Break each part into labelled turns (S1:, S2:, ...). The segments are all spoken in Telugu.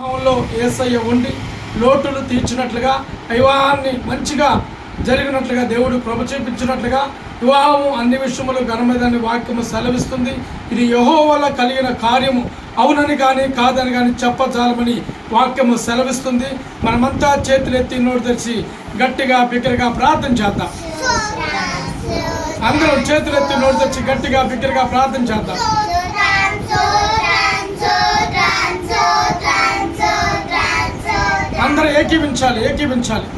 S1: వివాహంలో ఏసయ్య ఉండి లోటులు తీర్చినట్లుగా వివాహాన్ని మంచిగా జరిగినట్లుగా దేవుడు కృప చూపించినట్లుగా వివాహము అన్ని విషయములు ఘనమైదని వాక్యము సెలవిస్తుంది. ఇది యహో వల్ల కలిగిన కార్యము. అవునని కానీ కాదని కానీ చెప్పజాలమని వాక్యము సెలవిస్తుంది. మనమంతా చేతులెత్తి నోటు తెరిచి గట్టిగా బిగ్గరగా ప్రార్థన చేద్దాం. అందరం చేతులెత్తి నోటు తెరిచి గట్టిగా బిగ్గరగా ప్రార్థన చేద్దాం. ఏకీవించాలి ఏకీవించాలి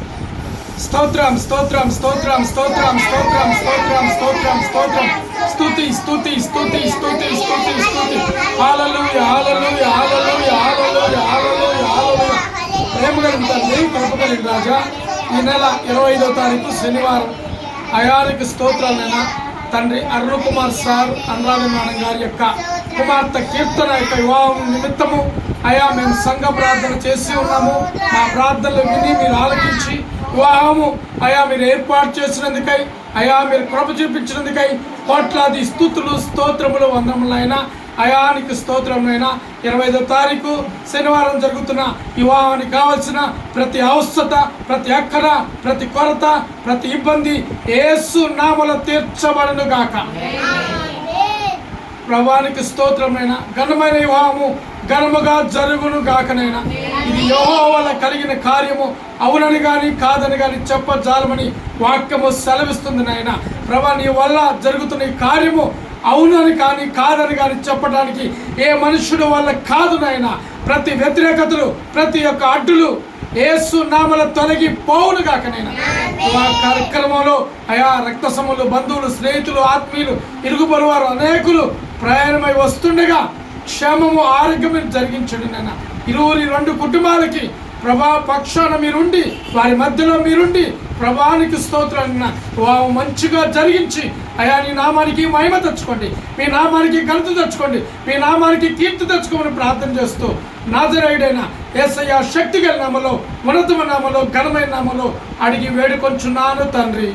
S1: స్తోత్రం స్తోత్రం స్తోత్రం స్తోత్రం స్తోత్రం స్తోత్రం స్తోత్రం స్తోత్రం. స్తుతి స్తుతి స్తుతి స్తుతి స్తుతి స్తుతి. ఆలలు ఆలలు ఆలలు ఆలలు ఆలలు ఆలలు ప్రేమ కలుగుతుంది తండ్రి రాజా ఈ నెల ఇరవై ఐదో తారీఖు శనివారం. అయానికి స్తోత్రాలైనా తండ్రి అరుణ్ కుమార్ సార్ అనురాధ గారి యొక్క కుమార్తె కీర్తన యొక్క వివాహం నిమిత్తము అయా మేము సంఘ ప్రార్థన చేసి ఉన్నాము. మా ప్రార్థనలు విని మీరు ఆలకించి వివాహము అయా మీరు ఏర్పాటు చేసినందుకై అయా మీరు కృప చూపించినందుకై కోట్లాది స్థుతులు స్తోత్రములు వందములైనా అయానికి స్తోత్రమైన ఇరవై ఐదో తారీఖు శనివారం జరుగుతున్న వివాహానికి కావలసిన ప్రతి అవసరత ప్రతి అక్కర ప్రతి కొరత ప్రతి ఇబ్బంది ఏసు నామల తీర్చబడను గాక ప్రభానికి స్తోత్రమైన ఘనమైన వివాహము ఘనముగా జరుగును గాకనైనా. ఇది యోహో వల్ల కలిగిన కార్యము. అవునని కానీ కాదని కానీ చెప్పజాలమని వాక్యము సెలవిస్తుంది నాయన. ప్రభా నీ వల్ల జరుగుతున్న ఈ కార్యము అవునని కానీ కాదని కానీ చెప్పడానికి ఏ మనుషుడు వల్ల కాదు నాయన. ప్రతి వ్యతిరేకతలు ప్రతి ఒక్క అడ్డులు ఏసు నామల తొలగి పోవును కాకనైనా ఆ కార్యక్రమంలో అయా రక్త సములు బంధువులు స్నేహితులు ఆత్మీయులు ఇరుగు అనేకులు ప్రయాణమై వస్తుండగా క్షేమము ఆరోగ్యం జరిగించండి నాన్న. ఇరువురి రెండు కుటుంబాలకి ప్రభా పక్షాన మీరుండి వారి మధ్యలో మీరుండి ప్రభానికి స్తోత్రాన్న వారు మంచిగా జరిగించి అయా నీ నామానికి మహిమ తెచ్చుకోండి. మీ నామానికి ఘనత తెచ్చుకోండి. మీ నామానికి కీర్తి తెచ్చుకోమని ప్రార్థన చేస్తూ నాజరేయుడైన ఏసయ్య శక్తి గల నామలో ఉన్నతమ నామలో ఘనమైన నామలో అడిగి వేడుకొంచున్నాను తండ్రి.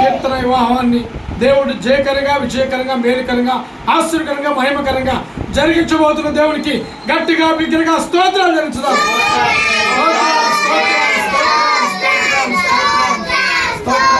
S1: కీర్తన వివాహాన్ని దేవుడు జయకరంగా విజయకరంగా మేలుకరంగా ఆశ్చర్యకరంగా మహిమకరంగా జరిగించబోతున్న దేవునికి గట్టిగా బిగ్గరగా స్తోత్రాలు జరుగుతున్నారు